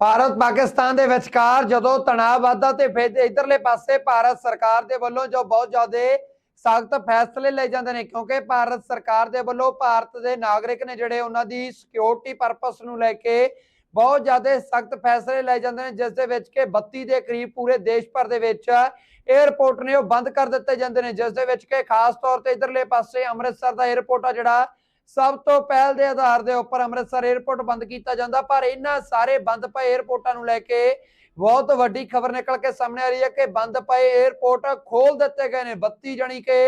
ਭਾਰਤ ਪਾਕਿਸਤਾਨ ਦੇ ਵਿਚਕਾਰ ਜਦੋਂ ਤਣਾਅ ਵਧਦਾ ਤੇ ਫਿਰ ਇਧਰਲੇ ਪਾਸੇ ਭਾਰਤ ਸਰਕਾਰ ਦੇ ਵੱਲੋਂ ਜੋ ਬਹੁਤ ਜ਼ਿਆਦਾ ਸਖਤ ਫੈਸਲੇ ਲਏ ਜਾਂਦੇ ਨੇ, ਕਿਉਂਕਿ ਭਾਰਤ ਸਰਕਾਰ ਦੇ ਵੱਲੋਂ ਭਾਰਤ ਦੇ ਨਾਗਰਿਕ ਨੇ ਜਿਹੜੇ ਉਹਨਾਂ ਦੀ ਸਿਕਿਉਰਿਟੀ ਪਰਪਸ ਨੂੰ ਲੈ ਕੇ ਬਹੁਤ ਜ਼ਿਆਦਾ ਸਖਤ ਫੈਸਲੇ ਲਏ ਜਾਂਦੇ ਨੇ, ਜਿਸ ਦੇ ਵਿੱਚ ਕਿ 32 ਦੇ ਕਰੀਬ ਪੂਰੇ ਦੇਸ਼ ਭਰ ਦੇ ਵਿੱਚ 에ਅਰਪੋਰਟ ਨੇ ਉਹ ਬੰਦ ਕਰ ਦਿੱਤੇ ਜਾਂਦੇ ਨੇ, ਜਿਸ ਦੇ ਵਿੱਚ ਕਿ ਖਾਸ ਤੌਰ ਤੇ ਇਧਰਲੇ ਪਾਸੇ ਅੰਮ੍ਰਿਤਸਰ ਦਾ 에ਅਰਪੋਰਟ ਆ ਜਿਹੜਾ ਸਭ ਤੋਂ ਪਹਿਲ ਦੇ ਆਧਾਰ ਦੇ ਉੱਪਰ ਅੰਮ੍ਰਿਤਸਰ 에ਅਰਪੋਰਟ ਬੰਦ ਕੀਤਾ ਜਾਂਦਾ, ਪਰ ਇਹਨਾਂ ਸਾਰੇ ਬੰਦ ਪਏ 에ਅਰਪੋਰਟਾਂ ਨੂੰ ਲੈ ਕੇ ਬਹੁਤ ਵੱਡੀ ਖਬਰ ਨਿਕਲ ਕੇ ਸਾਹਮਣੇ ਆ ਰਹੀ ਹੈ ਕਿ ਬੰਦ ਪਏ 에ਅਰਪੋਰਟ ਖੋਲ ਦਿੱਤੇ ਗਏ ਨੇ 32 ਜਣੀ ਕੇ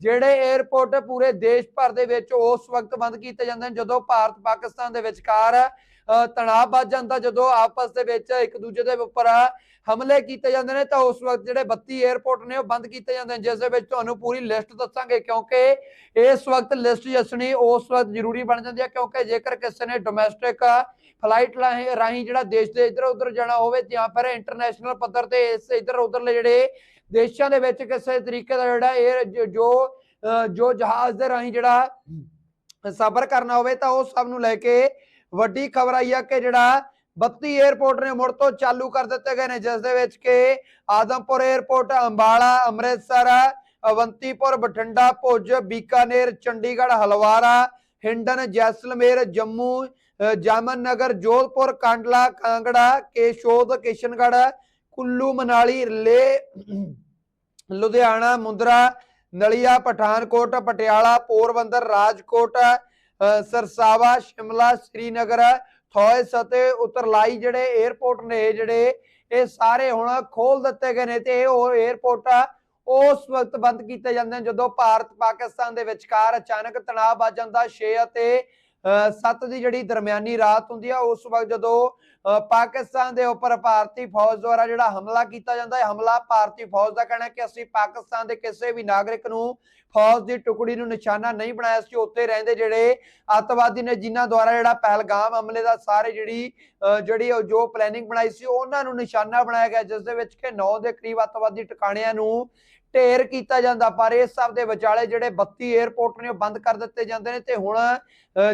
ਜਿਹੜੇ 에ਅਰਪੋਰਟ ਪੂਰੇ ਦੇਸ਼ ਭਰ ਦੇ ਵਿੱਚ ਉਸ ਵਕਤ ਬੰਦ ਕੀਤੇ ਜਾਂਦੇ ਨੇ, ਜਦੋਂ ਭਾਰਤ ਪਾਕਿਸਤਾਨ ਦੇ ਵਿਚਕਾਰ ਤਣਾਅ ਵੱਧ ਜਾਂਦਾ ਜਦੋਂ ਆਪਸ ਦੇ ਵਿੱਚ ਇੱਕ ਦੂਜੇ ਦੇ ਉੱਪਰ ਹਮਲੇ ਕੀਤੇ ਜਾਂਦੇ ਨੇ ਤਾਂ ਉਸ ਵਕਤ ਜਿਹੜੇ 32 에ਅਰਪੋਰਟ ਨੇ ਉਹ ਬੰਦ ਕੀਤੇ ਜਾਂਦੇ ਨੇ ਜਿਸ ਦੇ ਵਿੱਚ ਤੁਹਾਨੂੰ ਪੂਰੀ ਲਿਸਟ ਦੱਸਾਂਗੇ ਕਿਉਂਕਿ ਇਸ ਵਕਤ ਲਿਸਟ ਦੱਸਣੀ ਉਸ ਵਕਤ ਜ਼ਰੂਰੀ ਬਣ ਜਾਂਦੀ ਹੈ ਕਿਉਂਕਿ ਜੇਕਰ ਕਿਸੇ ਨੇ ਡੋਮੈਸਟਿਕ ਫਲਾਈਟ ਰਾਹੀਂ ਜਿਹੜਾ ਦੇਸ਼ ਦੇ ਇੱਧਰ ਉੱਧਰ ਜਾਣਾ ਹੋਵੇ ਜਾਂ ਫਿਰ ਇੰਟਰਨੈਸ਼ਨਲ ਪੱਧਰ ਤੇ ਇਸ ਇੱਧਰ ਉੱਧਰਲੇ ਜਿਹੜੇ ਦੇਸ਼ਾਂ ਦੇ ਵਿੱਚ ਕਿਸੇ ਤਰੀਕੇ ਦਾ ਜਿਹੜਾ 에ਅਰ ਜੋ ਜੋ ਜਹਾਜ਼ ਦੇ ਰਾਹੀਂ ਜਿਹੜਾ ਸਫ਼ਰ ਕਰਨਾ ਹੋਵੇ ਤਾਂ ਉਹ ਸਭ ਨੂੰ ਲੈ ਕੇ ਵੱਡੀ ਖਬਰ ਆਈ ਹੈ ਕਿ ਜਿਹੜਾ 32 에ਅਰਪੋਰਟ ਨੇ ਮੁੜ ਤੋਂ ਚਾਲੂ ਕਰ ਦਿੱਤੇ ਗਏ ਨੇ, ਜਿਸ ਦੇ ਵਿੱਚ ਕਿ ਆਦਮਪੁਰ 에ਅਰਪੋਰਟ ਅੰਬਾਲਾ, ਅੰਮ੍ਰਿਤਸਰ, ਅਵੰਤੀਪੁਰ, ਬਠਿੰਡਾ, ਭੁੱਜ, ਬੀਕਾਨੇਰ, ਚੰਡੀਗੜ੍ਹ, ਹਲਵਾਰਾ, ਹਿੰਡਨ, ਜੈਸਲਮੇਰ, ਜੰਮੂ ਜਾਮਨ ਨਗਰ ਜੋਧਪੁਰ, ਕਾਂਡਲਾ, ਕਾਂਗੜਾ, ਕੇਸ਼ੋਦ, ਕਿਸ਼ਨਗੜ੍ਹ, ਕੁੱਲੂ, ਮਨਾਲੀ, ਲੇ, ਲੁਧਿਆਣਾ, ਮੁੰਦਰਾ, ਨਲੀਆ, ਪਠਾਨਕੋਟ, ਪਟਿਆਲਾ, ਪੋਰਬੰਦਰ, ਰਾਜਕੋਟ ਸਰਸਾਵਾ ਸ਼ਿਮਲਾ, ਸ੍ਰੀਨਗਰ ਥੋਇਸ ਅਤੇ ਉਤਰਲਾਈ ਜਿਹੜੇ 에ਅਰਪੋਰਟ ਨੇ ਜਿਹੜੇ, ਇਹ ਸਾਰੇ ਹੁਣ ਖੋਲ ਦਿੱਤੇ ਗਏ ਨੇ ਤੇ ਉਹ 에ਅਰਪੋਰਟ ਉਸ ਵਕਤ ਬੰਦ ਕੀਤੇ ਜਾਂਦੇ ਨੇ ਜਦੋਂ ਭਾਰਤ ਪਾਕਿਸਤਾਨ ਦੇ ਵਿਚਕਾਰ ਅਚਾਨਕ ਤਣਾਅ ਵੱਜ ਜਾਂਦਾ 6 ਅਤੇ 7 ਦੀ ਜਿਹੜੀ ਦਰਮਿਆਨੀ ਰਾਤ ਹੁੰਦੀ ਆ ਉਸ ਵਕਤ ਜਦੋਂ ਪਾਕਿਸਤਾਨ ਦੇ ਉੱਪਰ ਭਾਰਤੀ ਫੌਜ ਦੁਆਰਾ ਜਿਹੜਾ ਹਮਲਾ ਕੀਤਾ ਜਾਂਦਾ ਹੈ ਹਮਲਾ ਭਾਰਤੀ ਫੌਜ ਦਾ ਕਹਿਣਾ ਹੈ ਕਿ ਅਸੀਂ ਪਾਕਿਸਤਾਨ ਦੇ ਕਿਸੇ ਵੀ ਨਾਗਰਿਕ ਨੂੰ ਫੌਜ ਦੀ ਟੁਕੜੀ ਨੂੰ ਨਿਸ਼ਾਨਾ ਨਹੀਂ ਬਣਾਇਆ ਸੀ ਉੱਥੇ ਰਹਿੰਦੇ ਜਿਹੜੇ ਅੱਤਵਾਦੀ ਨੇ ਜਿਨ੍ਹਾਂ ਦੁਆਰਾ ਜਿਹੜਾ ਪਹਿਲਗਾਮ ਹਮਲੇ ਦਾ ਸਾਰੇ ਜਿਹੜੀ ਅ, ਜਿਹੜੀ ਜੋ ਪਲੈਨਿੰਗ ਬਣਾਈ ਸੀ ਉਹਨਾਂ ਨੂੰ ਨਿਸ਼ਾਨਾ ਬਣਾਇਆ ਗਿਆ ਜਿਸ ਦੇ ਵਿੱਚ ਕਿ 9 ਦੇ ਕਰੀਬ ਅੱਤਵਾਦੀ ਟਿਕਾਣਿਆਂ ਨੂੰ ਢੇਰ ਕੀਤਾ ਜਾਂਦਾ, ਪਰ ਇਸ ਸਭ ਦੇ ਵਿਚਾਲੇ ਜਿਹੜੇ 32 에ਅਰਪੋਰਟ ਨੇ ਉਹ ਬੰਦ ਕਰ ਦਿੱਤੇ ਜਾਂਦੇ ਨੇ ਤੇ ਹੁਣ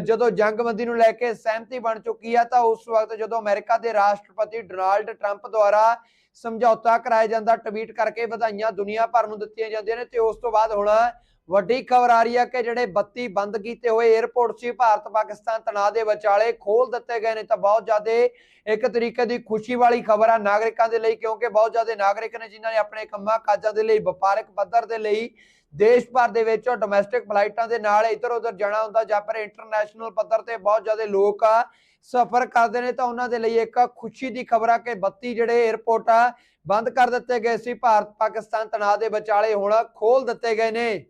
ਜਦੋਂ ਜੰਗਬੰਦੀ ਨੂੰ ਲੈ ਕੇ ਸਹਿਮਤੀ ਬਣ ਚੁੱਕੀ ਆ, ਤਾਂ ਉਸ ਵਕਤ ਜਦੋਂ ਅਮਰੀਕਾ ਦੇ ਰਾਸ਼ਟਰਪਤੀ ਡੋਨਾਲਡ ਟਰੰਪ ਦੁਆਰਾ ਸਮਝੌਤਾ ਕਰਾਇਆ ਜਾਂਦਾ, ਟਵੀਟ ਕਰਕੇ ਵਧਾਈਆਂ ਦੁਨੀਆ ਭਰ ਨੂੰ ਦਿੱਤੀਆਂ ਜਾਂਦੀਆਂ ਨੇ ਤੇ ਉਸ ਤੋਂ ਬਾਅਦ ਹੁਣ ਵੱਡੀ ਖਬਰ ਆ ਰਹੀ ਹੈ ਕਿ ਜਿਹੜੇ 32 ਬੰਦ ਕੀਤੇ ਹੋਏ 에ਅਰਪੋਰਟ ਸੀ, ਭਾਰਤ, ਪਾਕਿਸਤਾਨ ਤਣਾਅ ਦੇ ਵਿਚਾਲੇ ਖੋਲ ਦਿੱਤੇ ਗਏ ਨੇ, ਤਾਂ ਬਹੁਤ ਜ਼ਿਆਦਾ ਇੱਕ ਤਰੀਕੇ ਦੀ ਖੁਸ਼ੀ ਵਾਲੀ ਖਬਰ ਆ ਨਾਗਰਿਕਾਂ ਦੇ ਲਈ, ਕਿਉਂਕਿ ਬਹੁਤ ਜ਼ਿਆਦਾ ਨਾਗਰਿਕ ਨੇ ਜਿਨ੍ਹਾਂ ਨੇ ਆਪਣੇ ਕੰਮਾਂ ਕਾਜਾਂ ਦੇ ਲਈ, ਵਪਾਰਕ ਪੱਧਰ ਦੇ ਲਈ, ਦੇਸ਼ ਭਰ ਦੇ ਵਿੱਚ ਡੋਮੈਸਟਿਕ ਫਲਾਈਟਾਂ ਦੇ ਨਾਲ ਇੱਧਰ ਉੱਧਰ ਜਾਣਾ ਹੁੰਦਾ, ਜਾਂ ਫਿਰ ਇੰਟਰਨੈਸ਼ਨਲ ਪੱਧਰ ਤੇ ਬਹੁਤ ਜ਼ਿਆਦਾ ਲੋਕ ਆ ਸਫ਼ਰ ਕਰਦੇ ਨੇ, ਤਾਂ ਉਹਨਾਂ ਦੇ ਲਈ ਇੱਕ ਖੁਸ਼ੀ ਦੀ ਖਬਰ ਆ ਕਿ 32 ਜਿਹੜੇ 에ਅਰਪੋਰਟ ਆ, ਬੰਦ ਕਰ ਦਿੱਤੇ ਗਏ ਸੀ, ਭਾਰਤ, ਪਾਕਿਸਤਾਨ ਤਣਾਅ ਦੇ ਵਿਚਾਲੇ ਹੁਣ ਖੋਲ ਦਿੱਤੇ ਗਏ ਨੇ।